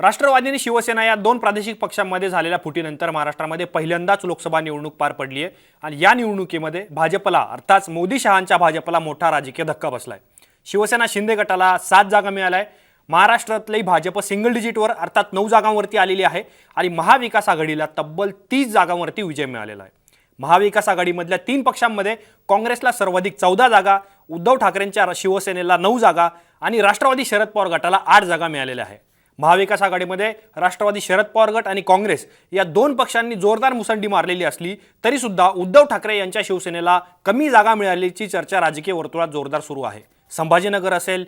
राष्ट्रवादी आणि शिवसेना या दोन प्रादेशिक पक्षांमध्ये झालेल्या फुटीनंतर महाराष्ट्रामध्ये पहिल्यांदाच लोकसभा निवडणूक पार पडली आहे. आणि या निवडणुकीमध्ये भाजपला अर्थात मोदी शहांच्या भाजपला मोठा राजकीय धक्का बसलाय. शिवसेना शिंदे गटाला सात जागा मिळाल्या आहे महाराष्ट्रातली भाजप सिंगल डिजिटवर अर्थात नऊ जागांवरती आलेली आहे. आणि महाविकास आघाडीला तब्बल तीस जागांवरती विजय मिळालेला आहे. महाविकास आघाडीमधल्या तीन पक्षांमध्ये काँग्रेसला सर्वाधिक चौदा जागा उद्धव ठाकरेंच्या शिवसेनेला नऊ जागा आणि राष्ट्रवादी शरद पवार गटाला आठ जागा मिळालेल्या आहे महाविकास आघाडीमध्ये राष्ट्रवादी शरद पवार गट आणि काँग्रेस या दोन पक्षांनी जोरदार मुसंडी मारलेली असली तरी सुद्धा उद्धव ठाकरे यांच्या शिवसेनेला कमी जागा मिळाल्याची चर्चा राजकीय वर्तुळात जोरदार सुरू आहे. संभाजीनगर असेल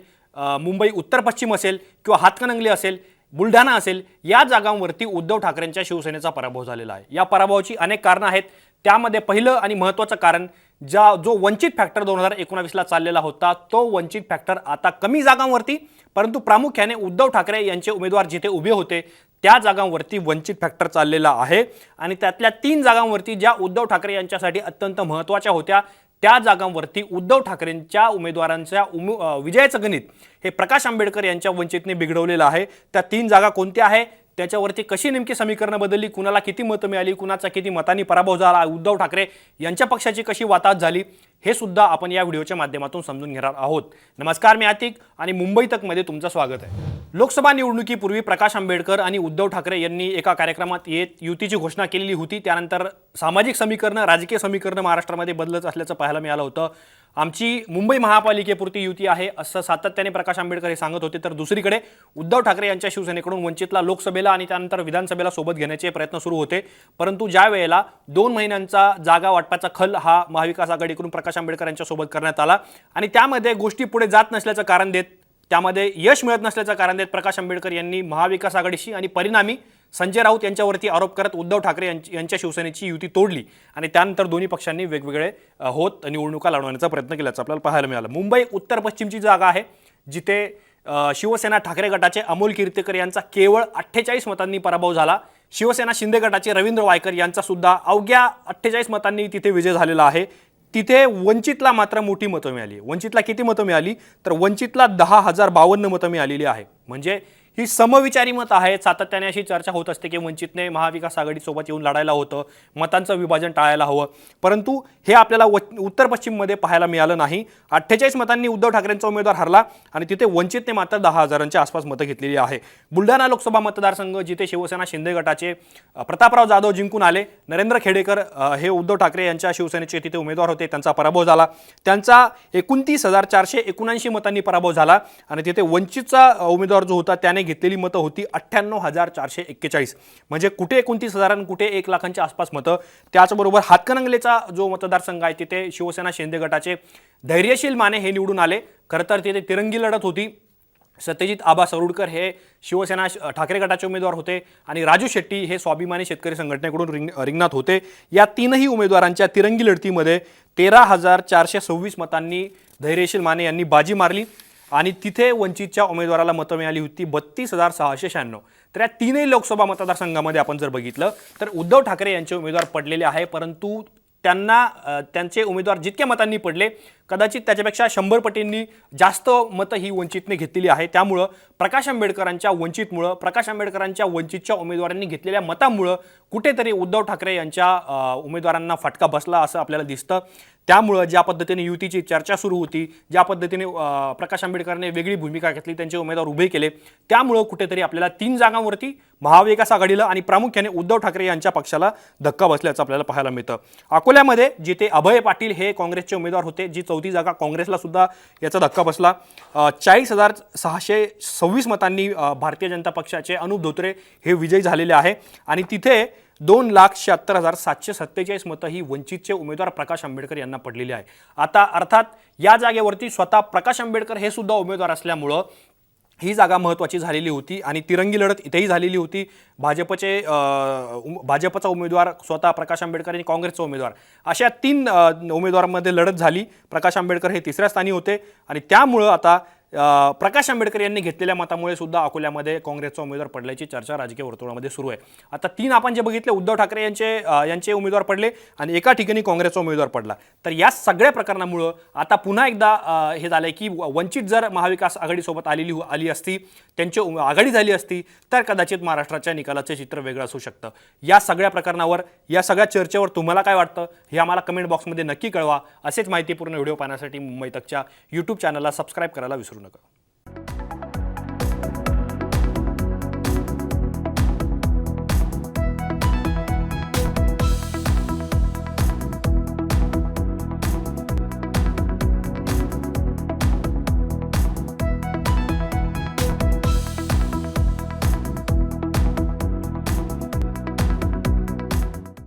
मुंबई उत्तर पश्चिम असेल किंवा हातकणंगले असेल बुलढाणा असेल या जागांवरती उद्धव ठाकरेंच्या शिवसेनेचा पराभव झालेला आहे. या पराभवाची अनेक कारणं आहेत. त्यामध्ये पहिलं आणि महत्त्वाचं कारण ज्या जो वंचित फॅक्टर दोन हजार एकोणावीसला चाललेला होता तो वंचित फॅक्टर आता कमी जागांवरती परंतु प्रामुख्याने उद्धव ठाकरे यांचे उमेदवार जिथे उभे होते त्या जागांवरती वंचित फॅक्टर चाललेला आहे. आणि त्यातल्या तीन जागांवरती ज्या उद्धव ठाकरे यांच्यासाठी अत्यंत महत्त्वाच्या होत्या त्या जागांवरती उद्धव ठाकरेंच्या उमेदवारांच्या उमे विजयाचं गणित हे प्रकाश आंबेडकर यांच्या वंचितने बिघडवलेलं आहे. त्या तीन जागा कोणत्या आहे? त्याच्यावरती कशी नेमकी समीकरणं बदलली कुणाला किती मतं मिळाली कुणाचा किती मतांनी पराभव झाला उद्धव ठाकरे यांच्या पक्षाची कशी वाताहत झाली हे सुद्धा आपण या व्हिडिओच्या माध्यमातून समजून घेणार आहोत. नमस्कार मी आतिक आणि मुंबई तकमध्ये तुमचं स्वागत आहे. लोकसभा निवडणुकीपूर्वी प्रकाश आंबेडकर आणि उद्धव ठाकरे यांनी एका कार्यक्रमात येत युतीची घोषणा केलेली होती. त्यानंतर सामाजिक समीकरणं राजकीय समीकरणं महाराष्ट्रामध्ये बदलत असल्याचं पाहायला मिळालं होतं. आमची मुंबई महापालिकेपुरती युती आहे असं सातत्याने प्रकाश आंबेडकर हे सांगत होते. तर दुसरीकडे उद्धव ठाकरे यांच्या शिवसेनेकडून वंचितला लोकसभेला आणि त्यानंतर विधानसभेला सोबत घेण्याचे प्रयत्न सुरू होते. परंतु ज्या वेळेला दोन महिन्यांचा जागा वाटपाचा खल हा महाविकास आघाडीकडून प्रकाश आंबेडकर यांच्यासोबत करण्यात आला आणि त्यामध्ये गोष्टी पुढे जात नसल्याचं कारण देत त्यामध्ये यश मिळत नसल्याचं कारण देत प्रकाश आंबेडकर यांनी महाविकास आघाडीशी आणि परिणामी संजय राऊत यांच्यावरती आरोप करत उद्धव ठाकरे यांची- यांच्या शिवसेनेची युती तोडली आणि त्यानंतर दोन्ही पक्षांनी वेगवेगळे होत निवडणुका लढवण्याचा प्रयत्न केल्याचं आपल्याला पाहायला मिळालं. मुंबई उत्तर पश्चिमची जागा आहे जिथे शिवसेना ठाकरे गटाचे अमोल कीर्तीकर यांचा केवळ अठ्ठेचाळीस मतांनी पराभव झाला. शिवसेना शिंदे गटाचे रवींद्र वायकर यांचा सुद्धा अवघ्या अठ्ठेचाळीस मतांनी तिथे विजय झालेला आहे. तिथे वंचितला मात्र मोठी मतं मिळाली वंचितला किती मतं मिळाली? तर वंचितला दहा हजार बावन्न मतं मिळालेली आहे. म्हणजे ही समविचारी मत आहेत सातत्याने अशी चर्चा होत असते की वंचितने महाविकास आघाडीसोबत येऊन लढायला होतं. मतांचं विभाजन टाळायला हवं. परंतु हे आपल्याला व उत्तर पश्चिममध्ये पाहायला मिळालं नाही. अठ्ठेचाळीस मतांनी उद्धव ठाकरेंचा उमेदवार हरला आणि तिथे वंचितने मात्र दहा हजारांच्या आसपास मतं घेतलेली आहे. बुलढाणा लोकसभा मतदारसंघ जिथे शिवसेना शिंदे गटाचे प्रतापराव जाधव जिंकून आले. नरेंद्र खेडेकर हे उद्धव ठाकरे यांच्या शिवसेनेचे तिथे उमेदवार होते. त्यांचा पराभव झाला. त्यांचा एकोणतीस हजार चारशे एकोणऐंशी मतांनी पराभव झाला आणि तिथे वंचितचा उमेदवार जो होता त्याने घेतलेली मतं होती अठ्ठ्याण्णव हजार चारशे एक्केचाळीस. म्हणजे कुठे एकोणतीस हजार आणि कुठे एक लाखांच्या आसपास मतं. त्याचबरोबर हातकणंगलेचा जो मतदारसंघ आहे तिथे शिवसेना शिंदे गटाचे धैर्यशील माने हे निवडून आले. खरं तर तिथे तिरंगी लढत होती. सत्यजित आबा सरोडकर हे शिवसेना ठाकरे गटाचे उमेदवार होते आणि राजू शेट्टी हे स्वाभिमानी शेतकरी संघटनेकडून रिंग रिंगणात होते. या तीनही उमेदवारांच्या तिरंगी लढतीमध्ये तेरा हजार चारशे सव्वीस मतांनी धैर्यशील माने यांनी बाजी मारली. आणि तिथे वंचितच्या उमेदवाराला मतं मिळाली होती बत्तीस हजार सहाशे शहाण्णव. तर या तीनही लोकसभा मतदारसंघामध्ये आपण जर बघितलं तर उद्धव ठाकरे यांचे उमेदवार पडलेले आहे परंतु त्यांना त्यांचे उमेदवार जितक्या मतांनी पडले कदाचित त्याच्यापेक्षा शंभर पटींनी जास्त मतं ही वंचितने घेतलेली आहे. त्यामुळं प्रकाश आंबेडकरांच्या वंचितमुळं प्रकाश आंबेडकरांच्या वंचितच्या उमेदवारांनी घेतलेल्या मतामुळं कुठेतरी उद्धव ठाकरे यांच्या उमेदवारांना फटका बसला असं आपल्याला दिसतं. त्यामुळं ज्या पद्धतीने युतीची चर्चा सुरू होती ज्या पद्धतीने प्रकाश आंबेडकरांनी वेगळी भूमिका घेतली त्यांचे उमेदवार उभे केले त्यामुळं कुठेतरी आपल्याला तीन जागांवरती महाविकास आघाडीला आणि प्रामुख्याने उद्धव ठाकरे यांच्या पक्षाला धक्का बसल्याचं आपल्याला पाहायला मिळतं. अकोल्यामध्ये जिथे अभय पाटील हे काँग्रेसचे उमेदवार होते जी चौथी जागा काँग्रेसला सुद्धा याचा धक्का बसला. चाळीस हजार सहाशे सव्वीस मतांनी भारतीय जनता पक्षाचे अनुप धोत्रे हे विजयी झालेले आहे. आणि तिथे दोन लाख शहात्तर हजार सातशे सत्तेचाळीस मतं ही वंचितचे उमेदवार प्रकाश आंबेडकर यांना पडलेली आहे. आता अर्थात या जागेवरती स्वतः प्रकाश आंबेडकर हे सुद्धा उमेदवार असल्यामुळं ही जागा महत्त्वाची झालेली होती आणि तिरंगी लढत इथेही झालेली होती. भाजपचे उम- भाजपचा उमेदवार स्वतः प्रकाश आंबेडकर आणि काँग्रेसचा उमेदवार. अशा तीन उमेदवारांमध्ये लढत झाली. प्रकाश आंबेडकर हे तिसऱ्या स्थानी होते आणि त्यामुळं आता प्रकाश आंबेडकर यांनी घेतलेल्या मतामुळे सुद्धा अकोल्यामध्ये काँग्रेसचा उमेदवार पडल्याची चर्चा राजकीय वर्तुळामध्ये सुरू आहे. आता तीन आपण जे बघितले उद्धव ठाकरे यांचे यांचे उमेदवार पडले आणि एका ठिकाणी काँग्रेसचा उमेदवार पडला. तर या सगळ्या प्रकरणामुळं आता पुन्हा एकदा हे झालं आहे की व- वंचित जर महाविकास आघाडीसोबत आलेली आली असती त्यांची उम- आघाडी झाली असती तर कदाचित महाराष्ट्राच्या निकालाचे चित्र वेगळं असू शकतं. या सगळ्या प्रकरणावर या सगळ्या चर्चेवर तुम्हाला काय वाटतं हे आम्हाला कमेंट बॉक्समध्ये नक्की कळवा. असेच माहितीपूर्ण व्हिडिओ पाहण्यासाठी मुंबई तकच्या यूट्यूब चॅनलला सबस्क्राईब करायला विसरू ago.